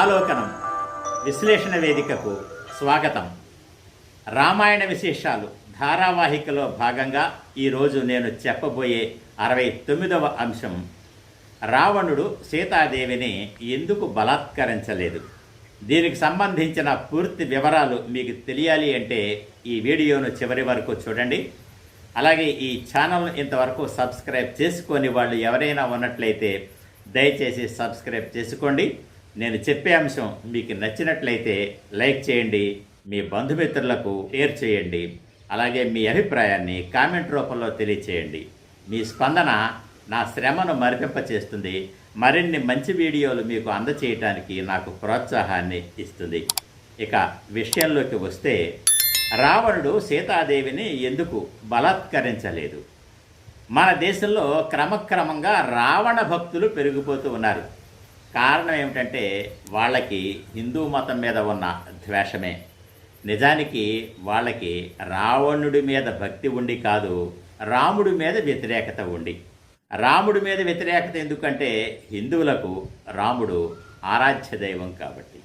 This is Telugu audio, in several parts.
ఆలోకనం విశ్లేషణ వేదికకు స్వాగతం. రామాయణ విశేషాలు ధారావాహికలో భాగంగా ఈరోజు నేను చెప్పబోయే అరవై తొమ్మిదవ అంశం రావణుడు సీతాదేవిని ఎందుకు బలాత్కరించలేదు? దీనికి సంబంధించిన పూర్తి వివరాలు మీకు తెలియాలి అంటే ఈ వీడియోను చివరి వరకు చూడండి. అలాగే ఈ ఛానల్ ఇంతవరకు సబ్స్క్రైబ్ చేసుకొని వాళ్ళు ఎవరైనా ఉన్నట్లయితే దయచేసి సబ్స్క్రైబ్ చేసుకోండి. నేను చెప్పే అంశం మీకు నచ్చినట్లయితే లైక్ చేయండి మీ బంధుమిత్రులకు షేర్ చేయండి అలాగే మీ అభిప్రాయాన్ని కామెంట్ రూపంలో తెలియచేయండి. మీ స్పందన నా శ్రమను మరిపింపచేస్తుంది. మరిన్ని మంచి వీడియోలు మీకు అందచేయటానికి నాకు ప్రోత్సాహాన్ని ఇస్తుంది. ఇక విషయంలోకి వస్తే రావణుడు సీతాదేవిని ఎందుకు బలాత్కరించలేదు? మన దేశంలో క్రమక్రమంగా రావణ భక్తులు పెరిగిపోతూ ఉన్నారు. కారణం ఏమిటంటే వాళ్ళకి హిందూ మతం మీద ఉన్న ద్వేషమే. నిజానికి వాళ్ళకి రావణుడి మీద భక్తి ఉండి కాదు రాముడి మీద వ్యతిరేకత ఉండి. రాముడి మీద వ్యతిరేకత ఎందుకంటే హిందువులకు రాముడు ఆరాధ్య దైవం కాబట్టి.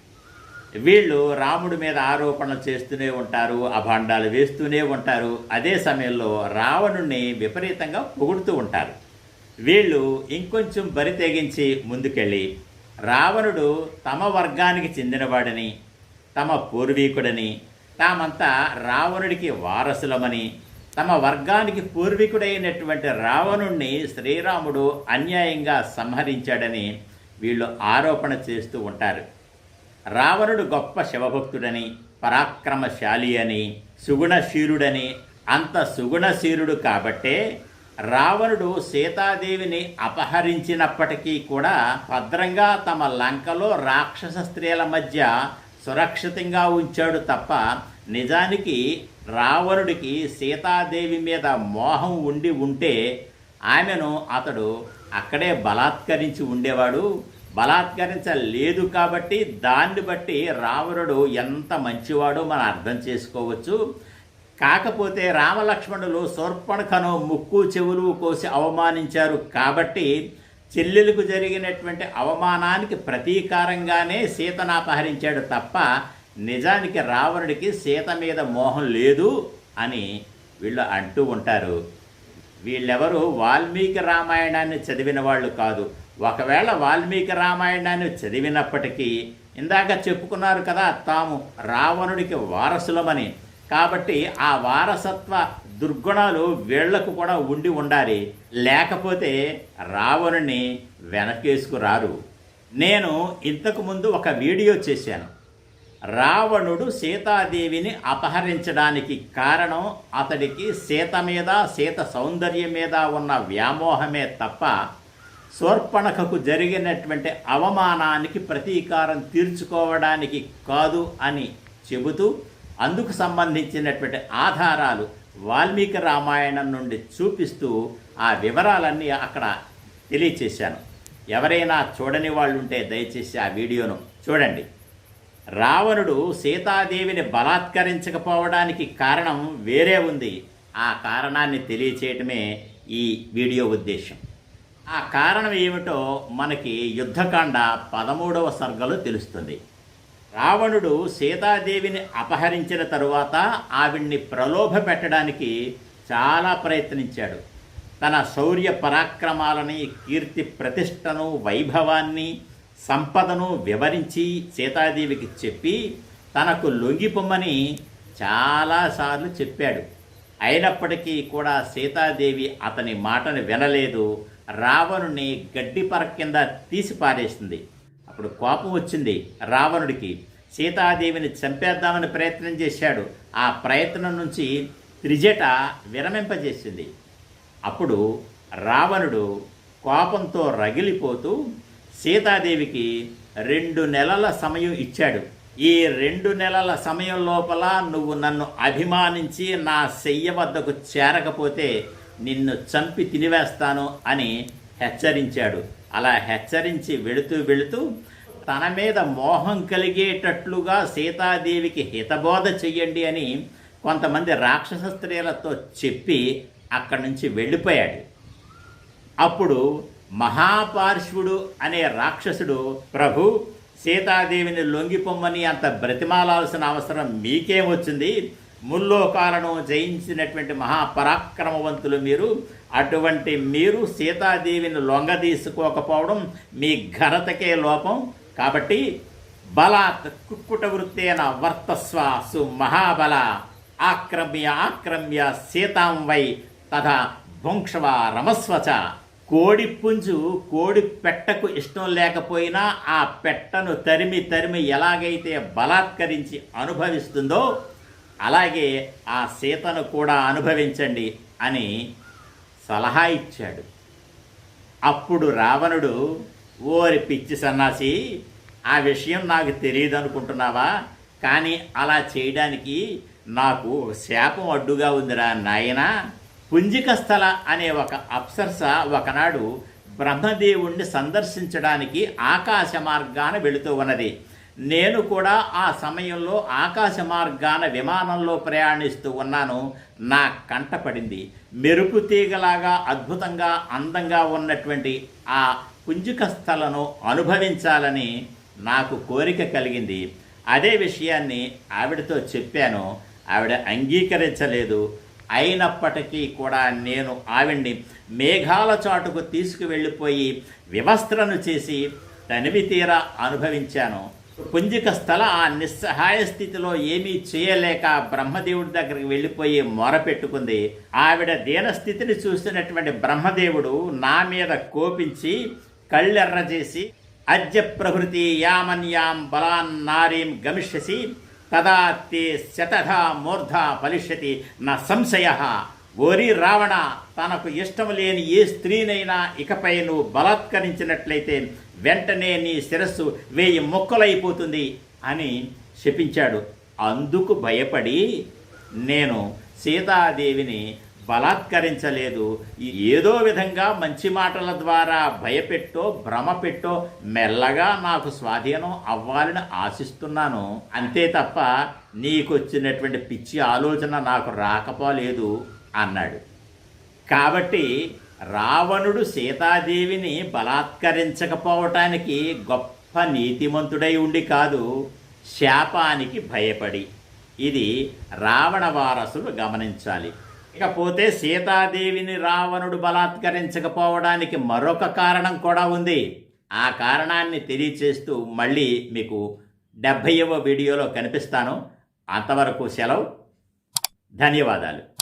వీళ్ళు రాముడి మీద ఆరోపణలు చేస్తూనే ఉంటారు అభాండాలు వేస్తూనే ఉంటారు. అదే సమయంలో రావణుణ్ణి విపరీతంగా పొగుడుతూ ఉంటారు. వీళ్ళు ఇంకొంచెం బరి తెగించి ముందుకెళ్ళి రావణుడు తమ వర్గానికి చెందినవాడని తమ పూర్వీకుడని తామంతా రావణుడికి వారసులమని తమ వర్గానికి పూర్వీకుడైనటువంటి రావణుణ్ణి శ్రీరాముడు అన్యాయంగా సంహరించాడని వీళ్ళు ఆరోపణ చేస్తూ ఉంటారు. రావణుడు గొప్ప శివభక్తుడని పరాక్రమశాలి అని సుగుణశీరుడని అంత సుగుణశీరుడు కాబట్టే రావణుడు సీతాదేవిని అపహరించినప్పటికీ కూడా భద్రంగా తమ లంకలో రాక్షస స్త్రీల మధ్య సురక్షితంగా ఉంచాడు తప్ప నిజానికి రావణుడికి సీతాదేవి మీద మోహం ఉండి ఉంటే ఆమెను అతడు అక్కడే బలాత్కరించి ఉండేవాడు. బలాత్కరించలేదు కాబట్టి దాన్ని బట్టి రావణుడు ఎంత మంచివాడో మనం అర్థం చేసుకోవచ్చు. కాకపోతే రామలక్ష్మణులు శూర్పణఖను ముక్కు చెవులు కోసి అవమానించారు. కాబట్టి చెల్లెలకు జరిగినటువంటి అవమానానికి ప్రతీకారంగానే సీతను అపహరించాడు తప్ప నిజానికి రావణుడికి సీత మీద మోహం లేదు అని వీళ్ళు అంటూ ఉంటారు. వీళ్ళెవరు వాల్మీకి రామాయణాన్ని చదివిన వాళ్ళు కాదు. ఒకవేళ వాల్మీకి రామాయణాన్ని చదివినప్పటికీ ఇందాక చెప్పుకున్నారు కదా తాము రావణుడికి వారసులమని. కాబట్టి ఆ వారసత్వ దుర్గుణాలు వీళ్ళకు కూడా ఉండి ఉండాలి. లేకపోతే రావణుని వెనకేసుకురారు. నేను ఇంతకుముందు ఒక వీడియో చేశాను. రావణుడు సీతాదేవిని అపహరించడానికి కారణం అతడికి సీత మీద సీత సౌందర్యం మీద ఉన్న వ్యామోహమే తప్ప శూర్పణఖకు జరిగినటువంటి అవమానానికి ప్రతీకారం తీర్చుకోవడానికి కాదు అని చెబుతూ అందుకు సంబంధించినటువంటి ఆధారాలు వాల్మీకి రామాయణం నుండి చూపిస్తూ ఆ వివరాలన్నీ అక్కడ తెలియచేశాను. ఎవరైనా చూడని వాళ్ళు ఉంటే దయచేసి ఆ వీడియోను చూడండి. రావణుడు సీతాదేవిని బలాత్కరించకపోవడానికి కారణం వేరే ఉంది. ఆ కారణాన్ని తెలియచేయటమే ఈ వీడియో ఉద్దేశం. ఆ కారణం ఏమిటో మనకి యుద్ధకాండ పదమూడవ సర్గలో తెలుస్తుంది. రావణుడు సీతాదేవిని అపహరించిన తరువాత ఆవిడ్ని ప్రలోభ పెట్టడానికి చాలా ప్రయత్నించాడు. తన శౌర్య పరాక్రమాలని కీర్తి ప్రతిష్టను వైభవాన్ని సంపదను వివరించి సీతాదేవికి చెప్పి తనకు లొంగిపొమ్మని చాలాసార్లు చెప్పాడు. అయినప్పటికీ కూడా సీతాదేవి అతని మాటను వినలేదు. రావణుని గడ్డి పర కింద తీసి పారేసింది అప్పుడు కోపం వచ్చింది రావణుడికి. సీతాదేవిని చంపేద్దామని ప్రయత్నం చేశాడు. ఆ ప్రయత్నం నుంచి త్రిజట విరమింపజేసింది. అప్పుడు రావణుడు కోపంతో రగిలిపోతూ సీతాదేవికి రెండు నెలల సమయం ఇచ్చాడు. ఈ రెండు నెలల సమయం లోపల నువ్వు నన్ను అభిమానించి నా శయ్య వద్దకు చేరకపోతే నిన్ను చంపి తినివేస్తాను అని హెచ్చరించాడు. అలా హెచ్చరించి వెళుతూ వెళుతూ తన మీద మోహం కలిగేటట్లుగా సీతాదేవికి హితబోధ చెయ్యండి అని కొంతమంది రాక్షస స్త్రీలతో చెప్పి అక్కడి నుంచి వెళ్ళిపోయాడు. అప్పుడు మహాపార్శ్వుడు అనే రాక్షసుడు ప్రభు సీతాదేవిని లొంగిపొమ్మని అంత బ్రతిమాలాల్సిన అవసరం మీకేం వచ్చింది? ముల్లోకాలను జయించినటువంటి మహాపరాక్రమవంతులు మీరు. అటువంటి మీరు సీతాదేవిని లొంగదీసుకోకపోవడం మీ ఘనతకే లోపం. కాబట్టి బలాత్ కుక్కుట వృత్తేన వర్తస్వ సు మహాబల. ఆక్రమ్య ఆక్రమ్య సీతాం వై తథా భుంక్షవ రమస్వచ. కోడి పుంజు కోడి పెట్టకు ఇష్టం లేకపోయినా ఆ పెట్టను తరిమి తరిమి ఎలాగైతే బలాత్కరించి అనుభవిస్తుందో అలాగే ఆ సీతను కూడా అనుభవించండి అని సలహా ఇచ్చాడు. అప్పుడు రావణుడు ఓరి పిచ్చి సన్నాసి ఆ విషయం నాకు తెలియదు అనుకుంటున్నావా కానీ అలా చేయడానికి నాకు ఒక శాపం అడ్డుగా ఉందిరా నాయనా. పుంజిక స్థల అనే ఒక అప్సరస ఒకనాడు బ్రహ్మదేవుణ్ణి సందర్శించడానికి ఆకాశ మార్గాన వెళుతూ ఉన్నది. నేను కూడా ఆ సమయంలో ఆకాశ మార్గాన విమానంలో ప్రయాణిస్తూ ఉన్నాను. నా కంట పడింది. మెరుపు తీగలాగా అద్భుతంగా అందంగా ఉన్నటువంటి ఆ కుంజుకస్థలను అనుభవించాలని నాకు కోరిక కలిగింది. అదే విషయాన్ని ఆవిడతో చెప్పాను. ఆవిడ అంగీకరించలేదు. అయినప్పటికీ కూడా నేను ఆవిడ్ని మేఘాల చాటుకు తీసుకువెళ్ళిపోయి వివస్త్రను చేసి తనివి తీరా అనుభవించాను. పుంజిక స్థల ఆ నిస్సహాయ స్థితిలో ఏమీ చేయలేక బ్రహ్మదేవుడి దగ్గరికి వెళ్ళిపోయి మొరపెట్టుకుంది. ఆవిడ దీనస్థితిని చూసినటువంటి బ్రహ్మదేవుడు నా మీద కోపించి కళ్ళెర్ర చేసి అద్య ప్రభృతి యామన్యాం బలాన్ నారీం గమిష్యసి తదా తే శతధ మూర్ధ ఫలిష్యతి. నా సంశయ ఓరి రావణ తనకు ఇష్టం లేని ఏ స్త్రీనైనా ఇకపై నువ్వు బలాత్కరించినట్లయితే వెంటనే నీ శిరస్సు వేయి మొక్కలైపోతుంది అని శపించాడు. అందుకు భయపడి నేను సీతాదేవిని బలాత్కరించలేదు. ఏదో విధంగా మంచి మాటల ద్వారా భయపెట్టో భ్రమ పెట్టో మెల్లగా నాకు స్వాధీనం అవ్వాలని ఆశిస్తున్నాను. అంతే తప్ప నీకొచ్చినటువంటి పిచ్చి ఆలోచన నాకు రాకపోలేదు అన్నాడు. కాబట్టి రావణుడు సీతాదేవిని బలాత్కరించకపోవటానికి గొప్ప నీతిమంతుడై ఉండి కాదు శాపానికి భయపడి. ఇది రావణ వారసులు గమనించాలి. ఇకపోతే సీతాదేవిని రావణుడు బలాత్కరించకపోవడానికి మరొక కారణం కూడా ఉంది. ఆ కారణాన్ని తెలియచేస్తూ మళ్ళీ మీకు డెబ్భైవ వీడియోలో కనిపిస్తాను. అంతవరకు సెలవు. ధన్యవాదాలు.